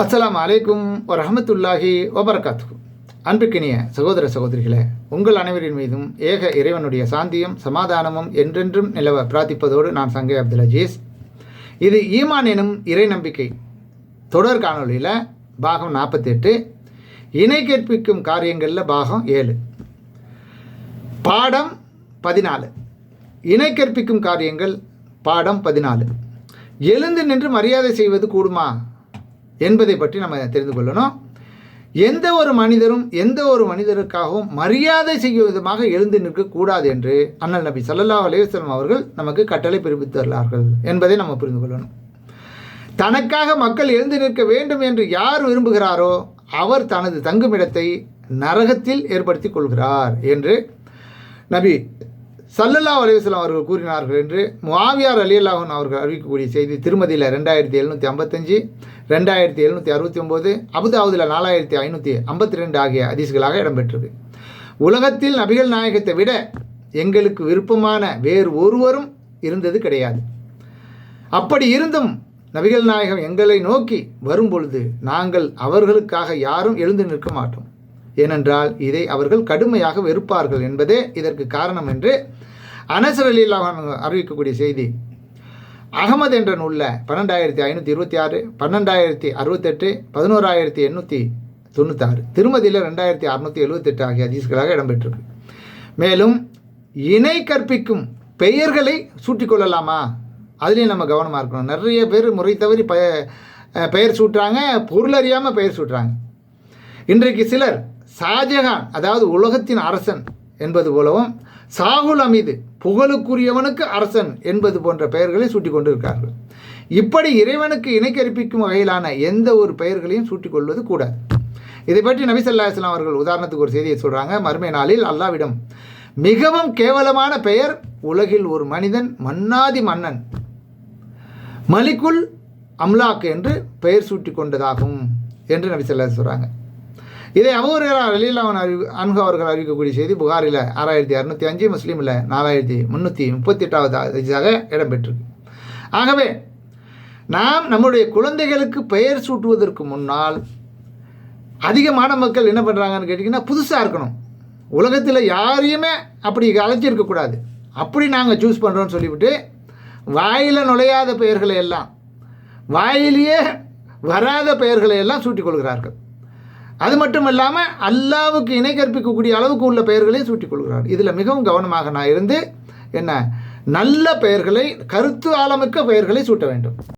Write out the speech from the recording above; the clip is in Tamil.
அஸ்லாம் அலைக்கும் வரஹமத்துல்லாஹி வபரகாத்து அன்புக்கினிய சகோதர சகோதரிகளே உங்கள் அனைவரின் மீதும் ஏக இறைவனுடைய சாந்தியும் சமாதானமும் என்றென்றும் நிலவ பிரார்த்திப்பதோடு நான் சங்கை அப்துல் அஜீஸ். இது ஈமான் எனும் இறை நம்பிக்கை. தொடர் காணொலியில் பாகம் நாற்பத்தெட்டு இணை கற்பிக்கும் காரியங்களில் பாகம் ஏழு. பாடம் பதினாலு. இணை கற்பிக்கும் காரியங்கள் பாடம் பதினாலு. எழுந்து நின்று மரியாதை செய்வது கூடுமா? என்பதை பற்றி நம்ம தெரிந்து கொள்ளணும். எந்த ஒரு மனிதரும் எந்த ஒரு மனிதருக்காகவும் மரியாதை செய்யும் விதமாக எழுந்து நிற்கக்கூடாது என்று அண்ணல் நபி சல்லல்லா அலைஹி அவர்கள் நமக்கு கட்டளை பிறப்பித்துள்ளார்கள் என்பதை நம்ம புரிந்து கொள்ளணும். தனக்காக மக்கள் எழுந்து நிற்க வேண்டும் என்று யார் விரும்புகிறாரோ அவர் தனது தங்குமிடத்தை நரகத்தில் ஏற்படுத்தி கொள்கிறார் என்று நபி சல்லல்லா அலிவஸ்லாம் அவர்கள் கூறினார்கள் என்று முவாவியார் அலி அல்லாஹன் அவர்கள் அறிவிக்கக்கூடிய செய்தி திருமதியில் ரெண்டாயிரத்தி எழுநூற்றி ஐம்பத்தஞ்சு ரெண்டாயிரத்தி எழுநூற்றி அறுபத்தி ஒம்பது அபுதாபுதில் நாலாயிரத்தி ஐநூற்றி ஐம்பத்தி ரெண்டு ஆகிய அதிசுகளாக இடம்பெற்றது உலகத்தில் நபிகள் நாயகத்தை விட எங்களுக்கு விருப்பமான வேறு ஒருவரும் இருந்தது கிடையாது. அப்படி இருந்தும் நபிகள் நாயகம் எங்களை நோக்கி வரும் பொழுது நாங்கள் அவர்களுக்காக யாரும் எழுந்து நிற்க மாட்டோம். ஏனென்றால் இதை அவர்கள் கடுமையாக வெறுப்பார்கள் என்பதே இதற்கு காரணம் என்று அனசரலில் அறிவிக்கக்கூடிய செய்தி. அகமது என்ற நூலில் பன்னெண்டாயிரத்தி ஐநூற்றி இருபத்தி ஆறு பன்னெண்டாயிரத்தி அறுபத்தெட்டு பதினோராயிரத்தி எண்ணூற்றி தொண்ணூத்தாறு. திருமதியில் ரெண்டாயிரத்தி அறுநூற்றி எழுபத்தெட்டு ஆகிய அதிசுகளாக இடம்பெற்றிருக்கு. மேலும் இணை கற்பிக்கும் பெயர்களை சூட்டிக்கொள்ளலாமா? அதுலேயும் நம்ம கவனமாக இருக்கணும். நிறைய பேர் முறை தவறி பெ பெயர் சூட்டுறாங்க பொருள் அறியாமல் பெயர் சூட்டுறாங்க. இன்றைக்கு சிலர் ஷாஜஹான் அதாவது உலகத்தின் அரசன் என்பது போலவும் சாகுல் அமீது புகழுக்குரியவனுக்கு அரசன் என்பது போன்ற பெயர்களை சூட்டிக் கொண்டிருக்கிறார்கள் இப்படி இறைவனுக்கு இணைக்கரிப்பிக்கும் வகையிலான எந்த ஒரு பெயர்களையும் சூட்டிக்கொள்வது கூடாது. இதை பற்றி நபி அவர்கள் உதாரணத்துக்கு ஒரு செய்தியை சொல்கிறாங்க மறுமை நாளில் அல்லாவிடம் மிகவும் கேவலமான பெயர் உலகில் ஒரு மனிதன் மன்னாதி மன்னன் மலிக்குல் அம்லாக் என்று பெயர் சூட்டி கொண்டதாகும் என்று நபி சொல்கிறாங்க இதை அபூரர் அவன் அறிவி அன்கு அவர்கள் அறிவிக்கக்கூடிய செய்தி புகாரில் ஆறாயிரத்தி அறுநூற்றி அஞ்சு முஸ்லீமில் நாலாயிரத்தி முந்நூற்றி முப்பத்தி எட்டாவது அதிசாக இடம்பெற்றிருக்கு. ஆகவே நாம் நம்முடைய குழந்தைகளுக்கு பெயர் சூட்டுவதற்கு முன்னால் அதிகமான மக்கள் என்ன பண்ணுறாங்கன்னு கேட்டிங்கன்னா புதுசாக இருக்கணும். உலகத்தில் யாரையுமே அப்படி அழைச்சிருக்கக்கூடாது அப்படி நாங்கள் சூஸ் பண்ணுறோன்னு சொல்லிவிட்டு வாயில் நுழையாத பெயர்களை எல்லாம் வாயிலேயே வராத பெயர்களை எல்லாம் சூட்டிக் கொள்கிறார்கள். அது மட்டும் இல்லாமல் அல்லாவுக்கு இணை கற்பிக்கக்கூடிய அளவுக்கு உள்ள பெயர்களையும் சூட்டிக் கொள்கிறார் இதில் மிகவும் கவனமாக நான் இருந்து என்ன? நல்ல பெயர்களை கருத்து ஆழமிக்க பெயர்களை சூட்ட வேண்டும்.